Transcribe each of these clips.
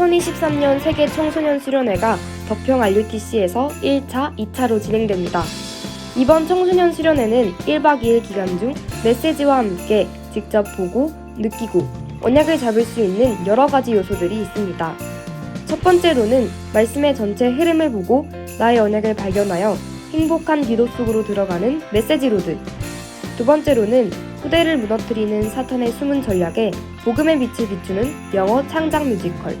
2023년 세계 청소년 수련회가 덕평 RUTC에서 1차, 2차로 진행됩니다. 이번 청소년 수련회는 1박 2일 기간 중 메시지와 함께 직접 보고, 느끼고, 언약을 잡을 수 있는 여러 가지 요소들이 있습니다. 첫 번째로는 말씀의 전체 흐름을 보고 나의 언약을 발견하여 행복한 기도 속으로 들어가는 메시지 로드. 두 번째로는 후대를 무너뜨리는 사탄의 숨은 전략에 복음의 빛을 비추는 영어 창작 뮤지컬.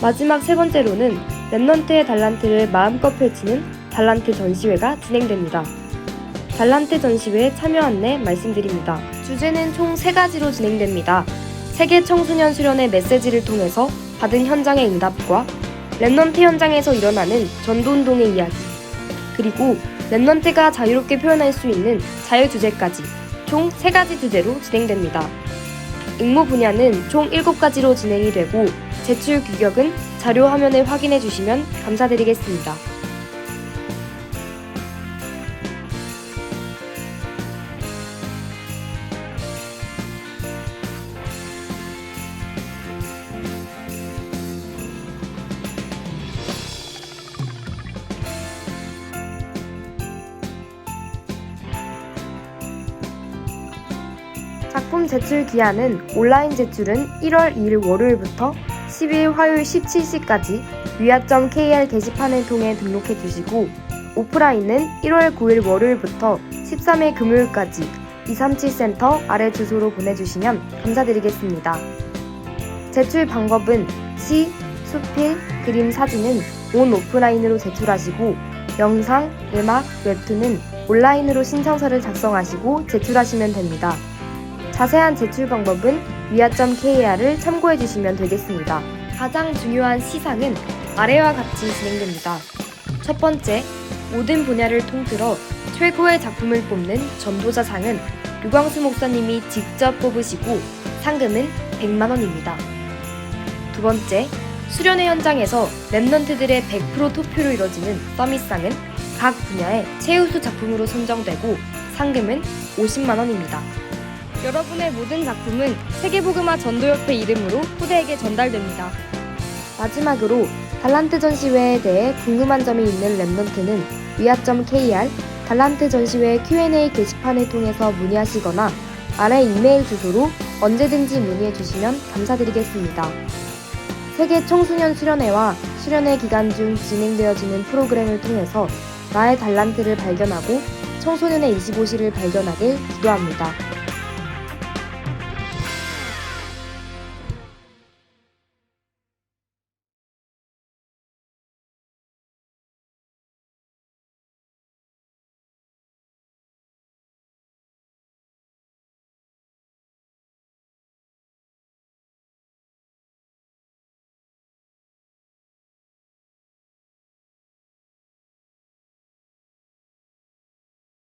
마지막 세 번째로는 랩넌트의 달란트를 마음껏 펼치는 달란트 전시회가 진행됩니다. 달란트 전시회 참여 안내 말씀드립니다. 주제는 총세 가지로 진행됩니다. 세계 청소년 수련의 메시지를 통해서 받은 현장의 응답과 랩넌트 현장에서 일어나는 전도운동의 이야기, 그리고 랩넌트가 자유롭게 표현할 수 있는 자유 주제까지 총세 가지 주제로 진행됩니다. 응모 분야는 총 7가지로 진행이 되고 제출 규격은 자료 화면을 확인해 주시면 감사드리겠습니다. 작품 제출 기한은 온라인 제출은 1월 2일 월요일부터 12일 화요일 17시까지 위아.kr 게시판을 통해 등록해 주시고 오프라인은 1월 9일 월요일부터 13일 금요일까지 237센터 아래 주소로 보내주시면 감사드리겠습니다. 제출 방법은 시, 수필, 그림, 사진은 온 오프라인으로 제출하시고 영상, 음악, 웹툰은 온라인으로 신청서를 작성하시고 제출하시면 됩니다. 자세한 제출 방법은 위아.kr을 참고해 주시면 되겠습니다. 가장 중요한 시상은 아래와 같이 진행됩니다. 첫 번째, 모든 분야를 통틀어 최고의 작품을 뽑는 전도자상은 유광수 목사님이 직접 뽑으시고 상금은 100만 원입니다. 두 번째, 수련회 현장에서 랩넌트들의 100% 투표로 이뤄지는 서밋상은 각 분야의 최우수 작품으로 선정되고 상금은 50만 원입니다. 여러분의 모든 작품은 세계복음화 전도협회 이름으로 후대에게 전달됩니다. 마지막으로 달란트 전시회에 대해 궁금한 점이 있는 랩넌트는 위아.kr 달란트 전시회 Q&A 게시판을 통해서 문의하시거나 아래 이메일 주소로 언제든지 문의해 주시면 감사드리겠습니다. 세계 청소년 수련회와 수련회 기간 중 진행되어지는 프로그램을 통해서 나의 달란트를 발견하고 청소년의 25시를 발견하길 기도합니다.